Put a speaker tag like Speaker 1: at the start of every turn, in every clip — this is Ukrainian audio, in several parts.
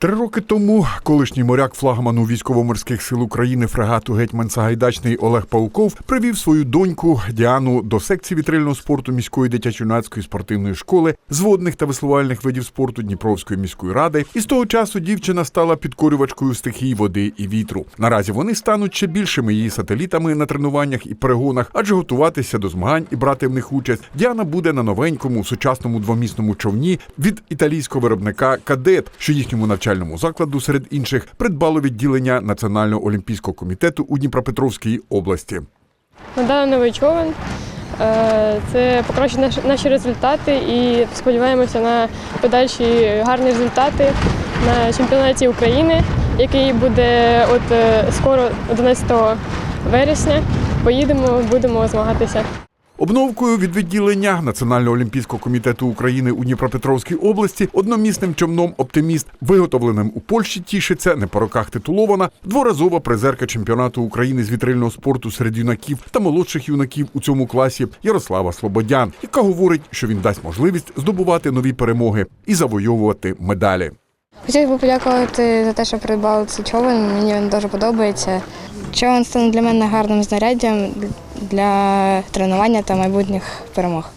Speaker 1: Три роки тому колишній моряк флагману військово-морських сил України фрегату гетьман Сагайдачний Олег Пауков привів свою доньку Діану до секції вітрильного спорту міської дитячо-юнацької спортивної школи з водних та веслувальних видів спорту Дніпровської міської ради. І з того часу дівчина стала підкорювачкою стихій води і вітру. Наразі вони стануть ще більшими її сателітами на тренуваннях і перегонах, адже готуватися до змагань і брати в них участь Діана буде на новенькому сучасному двомісному човні від італійського виробника Кадет, що їхньому навчальному закладу серед інших придбало відділення Національного олімпійського комітету у Дніпропетровській області.
Speaker 2: Надали новий човен. Е, Це покращить наші результати і сподіваємося на подальші гарні результати на чемпіонаті України, який буде от е, скоро 11 вересня. Поїдемо, будемо змагатися.
Speaker 1: Обновкою від відділення Національного олімпійського комітету України у Дніпропетровській області одномісним човном Оптиміст, виготовленим у Польщі, тішиться не по роках титулована дворазова призерка чемпіонату України з вітрильного спорту серед юнаків та молодших юнаків у цьому класі Ярослава Слободян, яка говорить, що він дасть можливість здобувати нові перемоги і завойовувати медалі.
Speaker 3: Хотів би подякувати за те, що придбали цей човен. Мені він дуже подобається. Човен стане для мене гарним знаряддям для тренування та майбутніх перемог.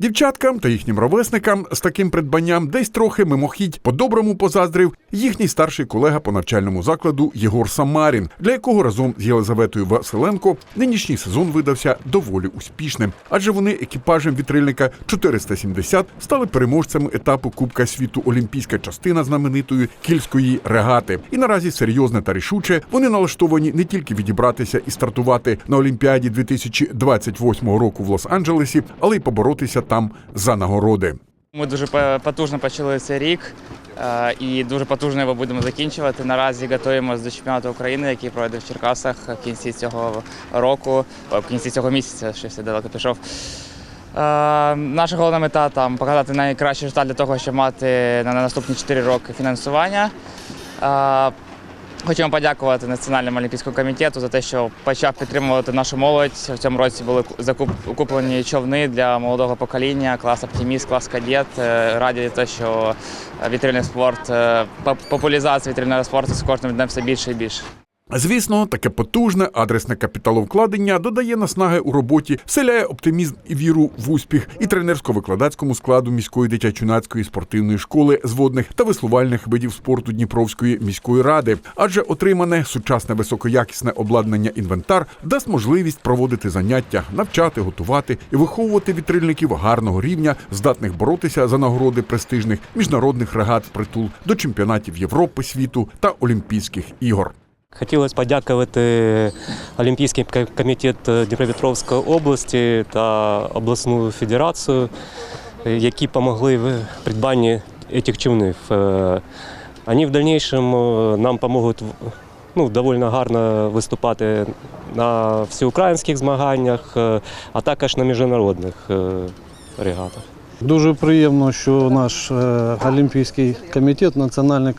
Speaker 1: Дівчаткам та їхнім ровесникам з таким придбанням десь трохи мимохідь по-доброму позаздрив їхній старший колега по навчальному закладу Єгор Самарін, для якого разом з Єлизаветою Василенко нинішній сезон видався доволі успішним, адже вони екіпажем вітрильника 470 стали переможцями етапу Кубка світу Олімпійська частина знаменитої кільської регати. І наразі серйозне та рішуче вони налаштовані не тільки відібратися і стартувати на Олімпіаді 2028 року в Лос-Анджелесі, але й поборотися там за нагороди.
Speaker 4: Ми дуже потужно почали цей рік е, і дуже потужно його будемо закінчувати. Наразі готуємося до чемпіонату України, який пройде в Черкасах в кінці цього року, в кінці цього місяця, що все далеко пішов. Е, Наша головна мета там показати найкращий результат для того, щоб мати на наступні 4 роки фінансування. Хочемо подякувати Національному олімпійському комітету за те, що почав підтримувати нашу молодь. В цьому році були закуплені куплені човни для молодого покоління, клас оптиміст, клас кадет. Е, Раді те, що вітрильний спорт, е, поп- популяризація вітрильного спорту з кожним днем все більше і більше.
Speaker 1: Звісно, таке потужне адресне капіталовкладення додає наснаги у роботі, вселяє оптимізм і віру в успіх і тренерсько-викладацькому складу міської дитячо-юнацької спортивної школи з водних та веслувальних видів спорту Дніпровської міської ради, адже отримане сучасне високоякісне обладнання інвентар дасть можливість проводити заняття, навчати, готувати і виховувати вітрильників гарного рівня, здатних боротися за нагороди престижних міжнародних регат притул до чемпіонатів Європи, світу та Олімпійських ігор.
Speaker 5: Хотілося подякувати Олімпійський комітет Дніпропетровської області та обласну федерацію, е, які допомогли в придбанні цих човнів. Е, Вони в дальнейшем е, нам допоможуть ну, доволі гарно виступати на всеукраїнських змаганнях, е, а також на міжнародних е, регатах.
Speaker 6: Дуже приємно, що наш е, Олімпійський комітет, Національний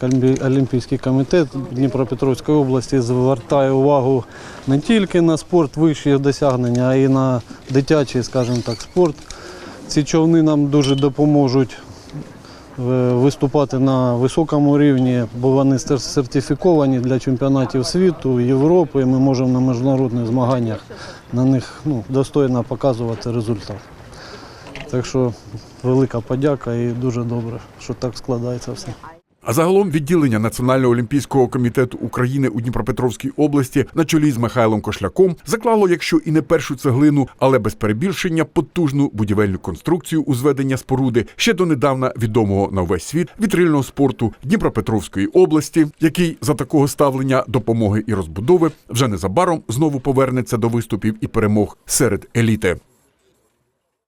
Speaker 6: олімпійський комітет Дніпропетровської області звертає увагу не тільки на спорт вищих досягнення, а й на дитячий, скажімо так, спорт. Ці човни нам дуже допоможуть е, виступати на високому рівні, бо вони сертифіковані для чемпіонатів світу, Європи. і Ми можемо на міжнародних змаганнях на них ну, достойно показувати результат. Так що велика подяка і дуже добре, що так складається все.
Speaker 1: А загалом відділення Національного олімпійського комітету України у Дніпропетровській області на чолі з Михайлом Кошляком заклало, якщо і не першу цеглину, але без перебільшення потужну будівельну конструкцію у зведення споруди ще донедавна відомого на весь світ вітрильного спорту Дніпропетровської області, який за такого ставлення допомоги і розбудови вже незабаром знову повернеться до виступів і перемог серед еліти.